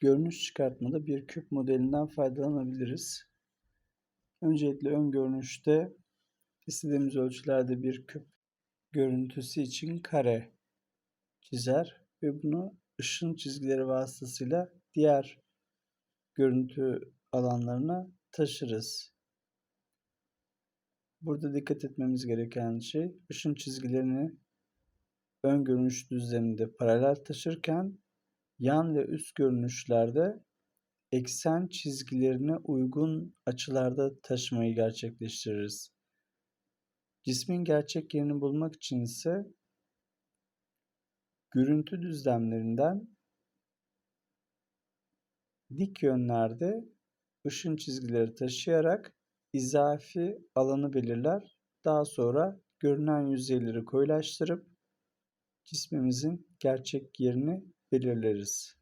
görünüş çıkartmada bir küp modelinden faydalanabiliriz. Öncelikle ön görünüşte istediğimiz ölçülerde bir küp görüntüsü için kare çizer ve bunu ışın çizgileri vasıtasıyla diğer görüntü alanlarına taşırız. Burada dikkat etmemiz gereken şey ışın çizgilerini ön görünüş düzleminde paralel taşırken yan ve üst görünüşlerde eksen çizgilerine uygun açılarda taşımayı gerçekleştiririz. Cismin gerçek yerini bulmak için ise görüntü düzlemlerinden dik yönlerde ışın çizgileri taşıyarak izafi alanı belirler. Daha sonra görünen yüzeyleri koyulaştırıp cismimizin gerçek yerini belirleriz.